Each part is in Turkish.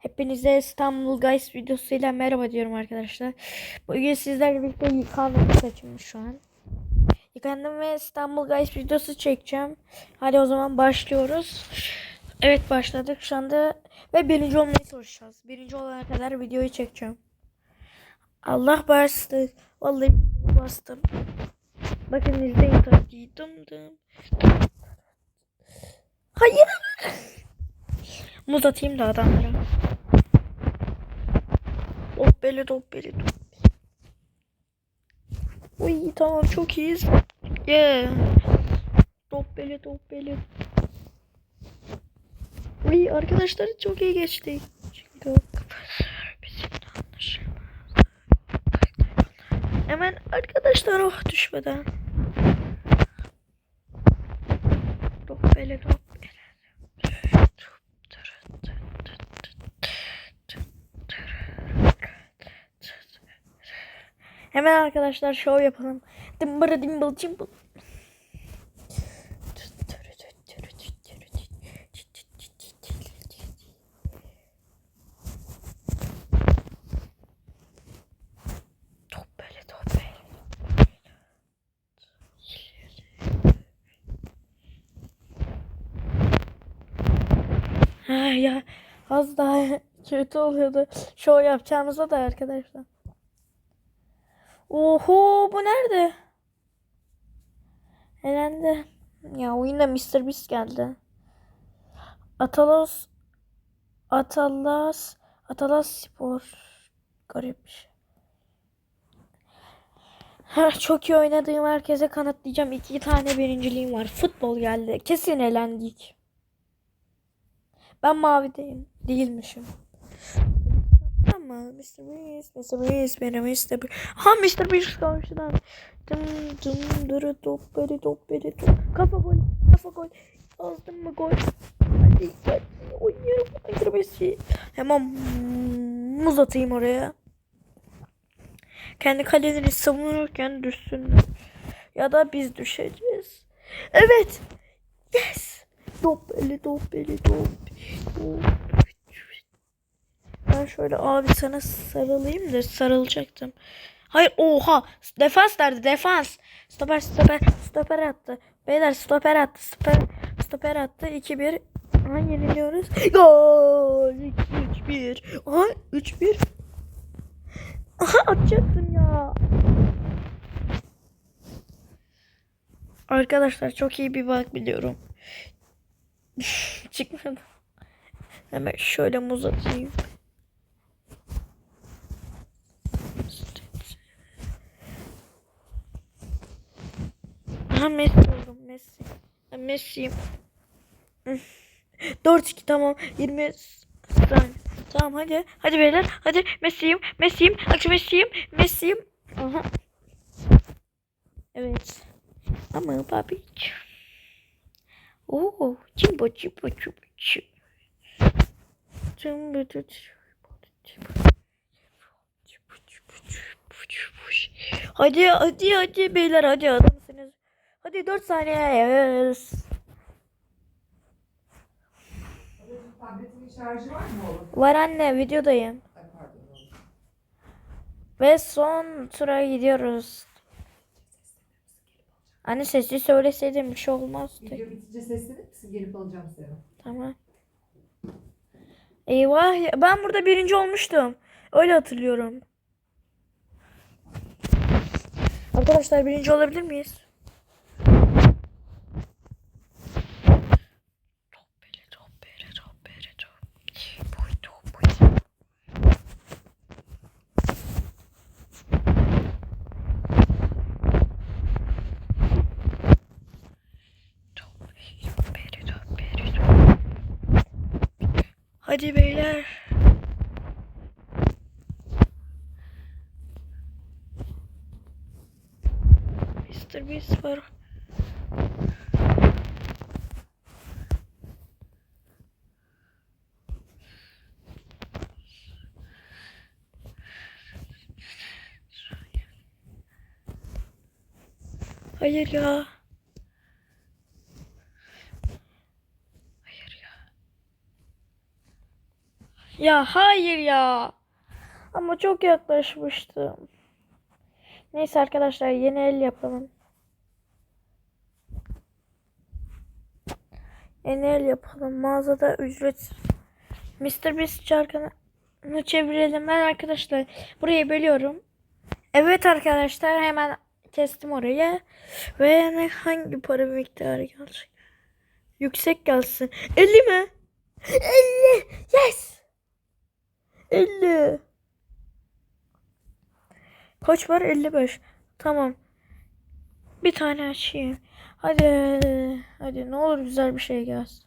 Hepinize İstanbul Guys videosuyla merhaba diyorum arkadaşlar. Bugün sizlerle birlikte yıkandım saçımı şu an. Yıkandım ve İstanbul Guys videosu çekeceğim. Hadi o zaman başlıyoruz. Evet başladık şu anda ve birinci olmaya çalışacağız. Birinci olana kadar videoyu çekeceğim. Allah bastı. Vallahi bastım. Bakın izleyin tabii. Dım dım. Hayır. Muz atayım da adamlara. Top beli top beli top. Uy tamam çok iyiyiz. Yeah. Top beli top beli. Uy arkadaşlar çok iyi geçti. Çünkü. Hemen arkadaşlar oh düşmeden. Top beli top Hemen arkadaşlar şov yapalım. Böyle top böyle. Ha ya az daha kötü oluyordu. Şov yapacağımızda da arkadaşlar. Oho bu nerede? Herhalde. Ya oyunda Mr. Beast geldi. Atalas Atalas Atalas Spor garip. Ha, çok iyi oynadığım herkese kanıtlayacağım. İki tane birinciliğim var. Futbol geldi. Kesin elendik. Ben mavideyim. Değilmişim. Ama Mr. Beast, Mr. Beast, benim Mr. Beast. Ha Mr. Beast karşıdan. Dım dım dırı top beri top beri top. Kafa gol, kafa gol. Aldım mı gol? Hadi hadi oynayalım. Mr. Beast'i. Hemen muz atayım oraya. Kendi kalelerini savunurken düşsün. Ya da biz düşeceğiz. Evet. Yes. Top beli top beli top. top. Ben şöyle abi sana sarılayım da sarılacaktım. Hayır oha. Defans nerede? Defans. Stoper stoper stoper attı. Beyler stoper attı. Stoper stoper attı. 2-1. Aha yeniliyoruz. Gol. 3-1. Aha 3-1. Aha atacaktım ya. Arkadaşlar çok iyi bir bak biliyorum. Çıkmadı. Hemen şöyle muz atayım. Ha Messi oldum Messi. Ben Messi'yim. 4-2 tamam. 20 saniye. Tamam hadi. Hadi beyler. Hadi Messi'yim. Messi'yim. Akşam Messi'yim. Messi'yim. Aha. Evet. Ama babiç. Oo, çimbo çimbo çimbo çimbo. Çimbo çimbo Hadi hadi hadi beyler hadi adamsınız. Hadi 4 saniye. Tabletinin şarjı var mı oğlum? Var anne videodayım. Ay pardon oğlum. Ve son tura gidiyoruz. Anne sesli söyleseydim bir şey olmazdı. Video bitince seslenir misin? Gelip alacağım seni. Tamam. Eyvah ya- ben burada birinci olmuştum. Öyle hatırlıyorum. Arkadaşlar birinci olabilir miyiz? Top bele, top bele, top bele, top. Boy, top, boy. Top bele, top bele, top. Hadi beyler. Mr. Beast var. Hayır ya. Ya. Hayır ya. Ama çok yaklaşmıştım. Neyse arkadaşlar yeni el yapalım. Yeni el yapalım. Mağazada ücret. Mr. Beast çarkını çevirelim. Ben arkadaşlar burayı bölüyorum. Evet arkadaşlar hemen kestim orayı. Ve ne hangi para miktarı gelecek? Yüksek gelsin. 50 mi? 50. Yes. 50. Kaç var? 55. Tamam. Bir tane açayım. Hadi. Hadi ne olur güzel bir şey gelsin.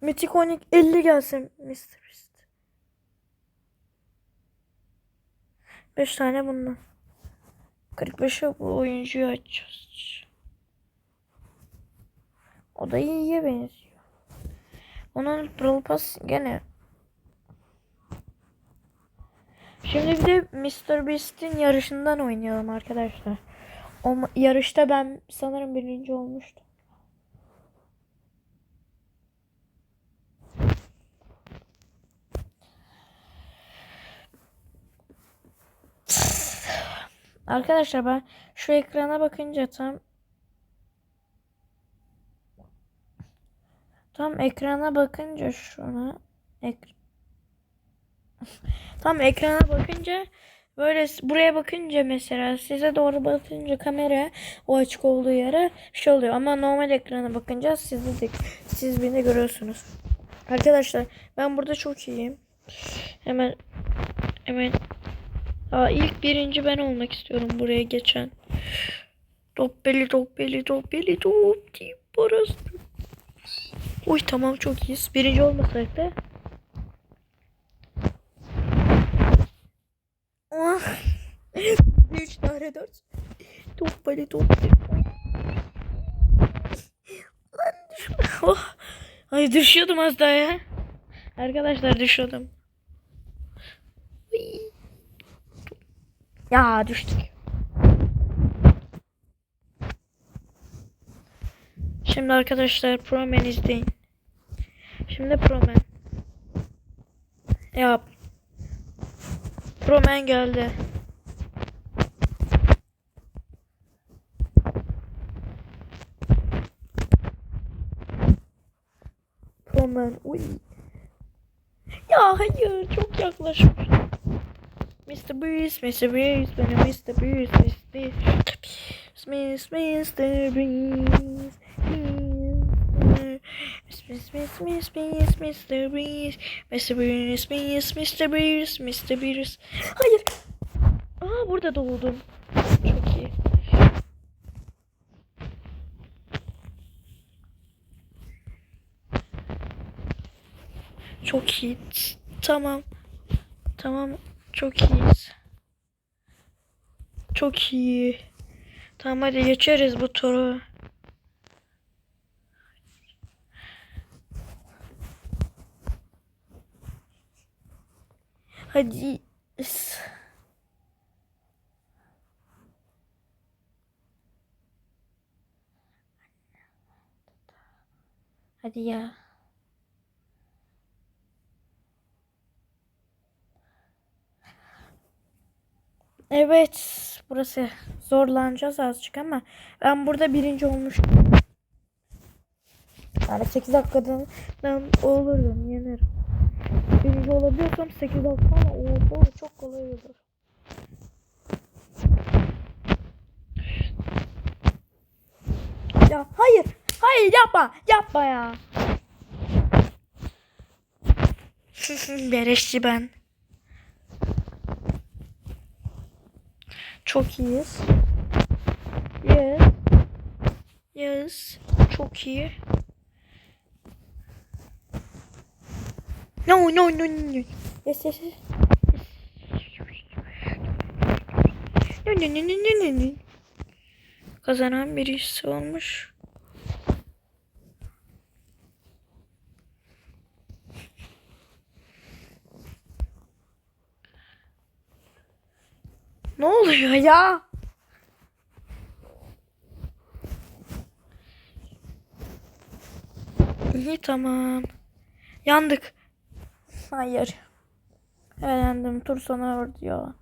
Mythic 50 gelsin Mr. Beast. 5 tane bundan. 45'e bu oyuncuyu açacağız. O da iyiye benziyor. Onun Brawl Pass gene. Şimdi bir de Mr. Beast'in yarışından oynayalım arkadaşlar. O yarışta ben sanırım birinci olmuştum. Arkadaşlar ben şu ekrana bakınca tam tam ekrana bakınca şuna ek tam ekrana bakınca böyle buraya bakınca mesela size doğru bakınca kamera o açık olduğu yere şey oluyor ama normal ekrana bakınca siz de siz beni görüyorsunuz. Arkadaşlar ben burada çok iyiyim. Hemen hemen Aa, ilk birinci ben olmak istiyorum buraya geçen. Doppeli doppeli doppeli top deyip burası. Uy tamam çok iyiyiz. Birinci olmasak da. Ah. Üç tane dört. Doppeli doppeli. Lan düşme. Oh. Ay düşüyordum az daha ya. Arkadaşlar düşüyordum. Ya düştük. Şimdi arkadaşlar Promen izleyin. Şimdi Promen. Yap. Promen geldi. Promen. Uy. Ya hayır çok yaklaşmış. Mr. Beast, Mr. Beast, benim Mr. Beast, Mr. Beast, Smith, Mr. Beast, Smith, Smith, Smith, Mr. Beast, Mr. Beast, Smith, Mr. Beast, Mr. Beast. Hayır. Aa burada doğdum. Çok iyi. Çok iyi. Tamam. Tamam. Çok iyiyiz. Çok iyi. Tamam hadi geçeriz bu turu. Hadi. Hadi ya. Evet, burası zorlanacağız azıcık ama ben burada birinci olmuştum. Yani 8 dakikadan olurdum, yenerim. Birinci olabiliyorsam 8 dakika ama o çok kolay olur. Ya hayır, hayır yapma, yapma ya. Bereşçi ben. Çok iyiyiz. Yes. Yes. Çok iyi. No no no no. Yes yes yes. No no no no no no. Kazanan birisi olmuş. Ne oluyor ya? İyi tamam. Yandık. Hayır. Eğlendim. Tur sonu diyor.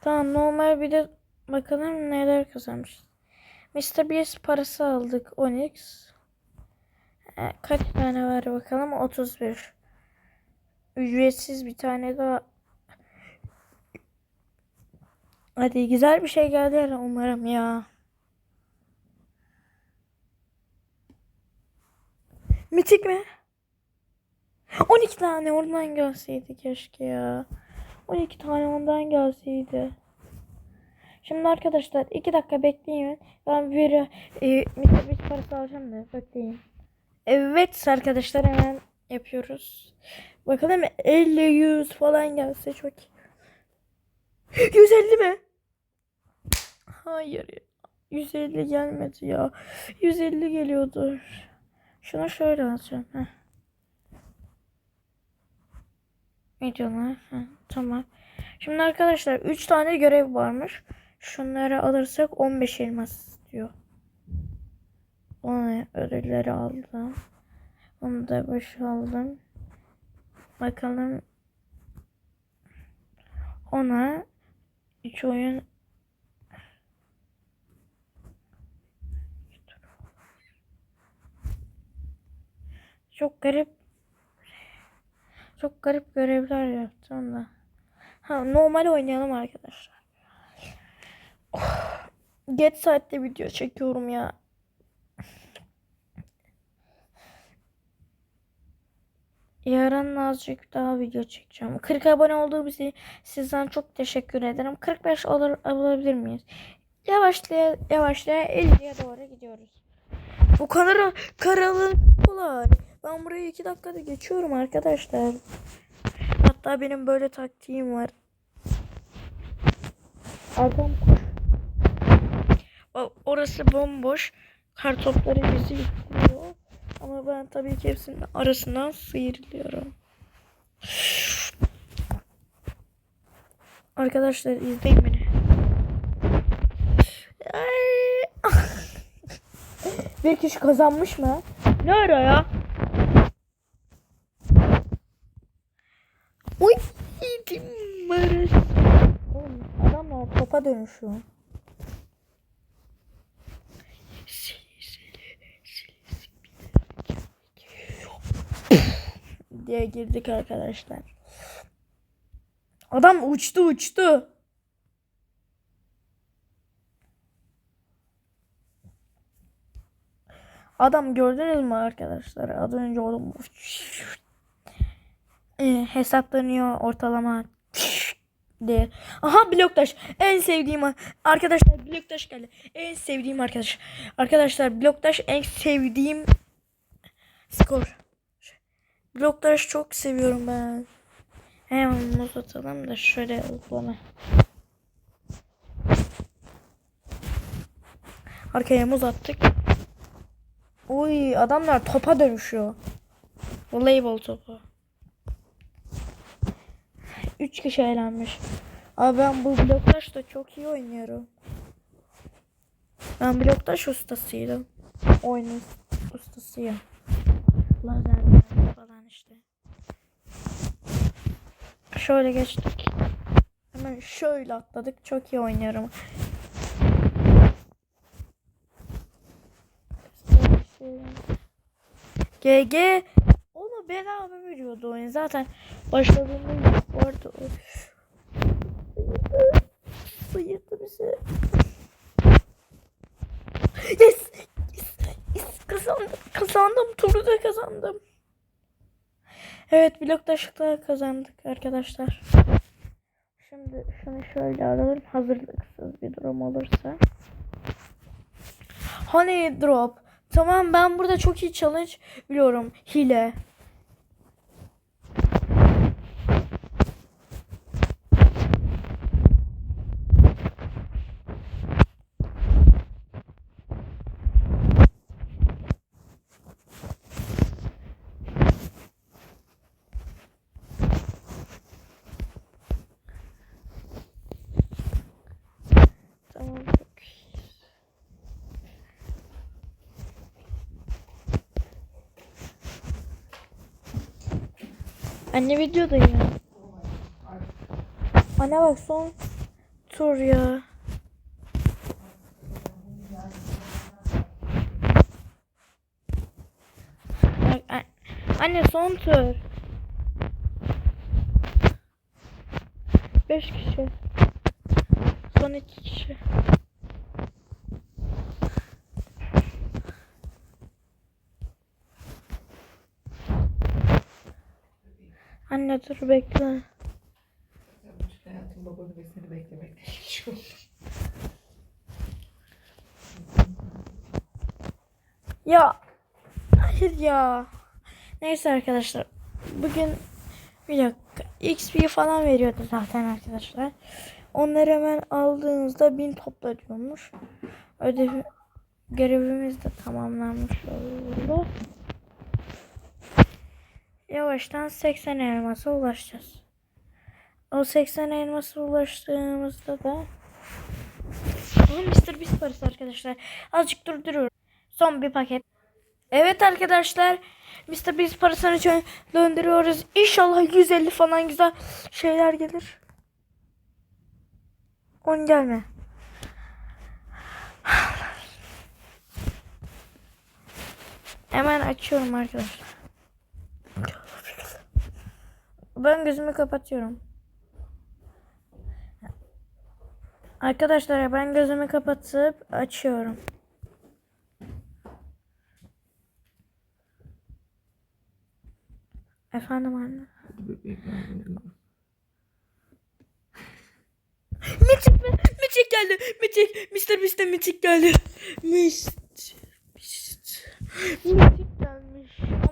Tamam normal bir de bakalım neler kazanmış. Mr. Beast parası aldık. Onyx. E, kaç tane var bakalım? 31. Ücretsiz bir tane daha. Hadi güzel bir şey geldi umarım ya. Mitik mi? 12 tane oradan gelseydi keşke ya. 12 tane ondan gelseydi. Şimdi arkadaşlar 2 dakika bekleyin. Ben bir e, Mr. Parası alacağım da bekleyin. Evet arkadaşlar hemen yapıyoruz. Bakalım 50 100 falan gelse çok iyi. 150 mi? Hayır. 150 gelmedi ya. 150 geliyordu. Şuna şöyle alacağım. Heh. Ne diyorlar? Heh, tamam. Şimdi arkadaşlar 3 tane görev varmış. Şunları alırsak 15 elmas diyor. Onu ödülleri aldım. Onu da boş aldım. Bakalım. Ona 3 oyun Çok garip çok garip görevler yaptım da. Ha normal oynayalım arkadaşlar. Oh, geç saatte video çekiyorum ya. Yarın azıcık daha video çekeceğim. 40 abone olduğum için sizden çok teşekkür ederim. 45 olur alabilir miyiz? Yavaşlaya yavaşlaya 50'ye doğru gidiyoruz. Bu kanara karalın kolay. Ben burayı 2 dakikada geçiyorum arkadaşlar. Hatta benim böyle taktiğim var. Adam Orası bomboş. Kartopları bizi yıkıyor. Ama ben tabii ki hepsinin arasından sıyrılıyorum. Arkadaşlar izleyin beni. Bir kişi kazanmış mı? Ne ara ya? Uy yedim Maraş. Oğlum adamlar topa dönüşüyor. diye girdik arkadaşlar. Adam uçtu uçtu. Adam gördünüz mü arkadaşlar? Az önce oğlum e, hesaplanıyor ortalama diye. Aha bloktaş. En sevdiğim arkadaşlar bloktaş geldi. En sevdiğim arkadaş. Arkadaşlar bloktaş en sevdiğim skor. Bloktaş çok seviyorum ben. Hemen muz atalım da şöyle bana. Arkaya muz attık. Uy adamlar topa dönüşüyor. Voleybol topu. 3 kişi eğlenmiş. Abi ben bu bloktaş da çok iyi oynuyorum. Ben bloktaş ustasıydım. Oyun ustasıyım. Lazer falan işte. Şöyle geçtik. Hemen şöyle atladık. Çok iyi oynuyorum. GG bedava veriyordu oyun. Zaten başladığında vardı. Sıyırdı bizi. Yes! Yes! Yes! Kazandım. Kazandım. Turu da kazandım. Evet bloktaşlıkla kazandık arkadaşlar. Şimdi şunu şöyle alalım. Hazırlıksız bir durum olursa. Honey drop. Tamam ben burada çok iyi challenge biliyorum. Hile. Tamam çok iyi. Anne videoda ya. Anne bak son tur ya. Bak, Anne son tur. Beş kişi. Son iki kişi. Dur bekle. Hayatım babanı ve seni beklemekle geçiyor. Ya hayır ya. Neyse arkadaşlar. Bugün bir dakika. XP falan veriyordu zaten arkadaşlar. Onları hemen aldığınızda 1000 topla diyormuş. Ödevi görevimiz de tamamlanmış oldu. Yavaştan 80 elmasa ulaşacağız. O 80 elmasa ulaştığımızda da Bu Mr. Beast parası arkadaşlar. Azıcık durduruyorum. Son bir paket. Evet arkadaşlar. Mr. Beast parasını çö- döndürüyoruz. İnşallah 150 falan güzel şeyler gelir. 10 gelme. Hemen açıyorum arkadaşlar. Ben gözümü kapatıyorum. Arkadaşlar ben gözümü kapatıp açıyorum. Efendim anne. Miçik mi? Miçik geldi. Miçik. Mr. Beast'e Miçik geldi. Mist. Mist. Miçik.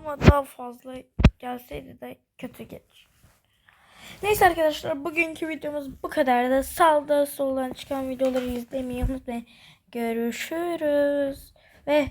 Ama daha fazla gelseydi de kötü geç. Neyse arkadaşlar bugünkü videomuz bu kadardı. Sağda soldan çıkan videoları izlemeyi unutmayın. Görüşürüz. Ve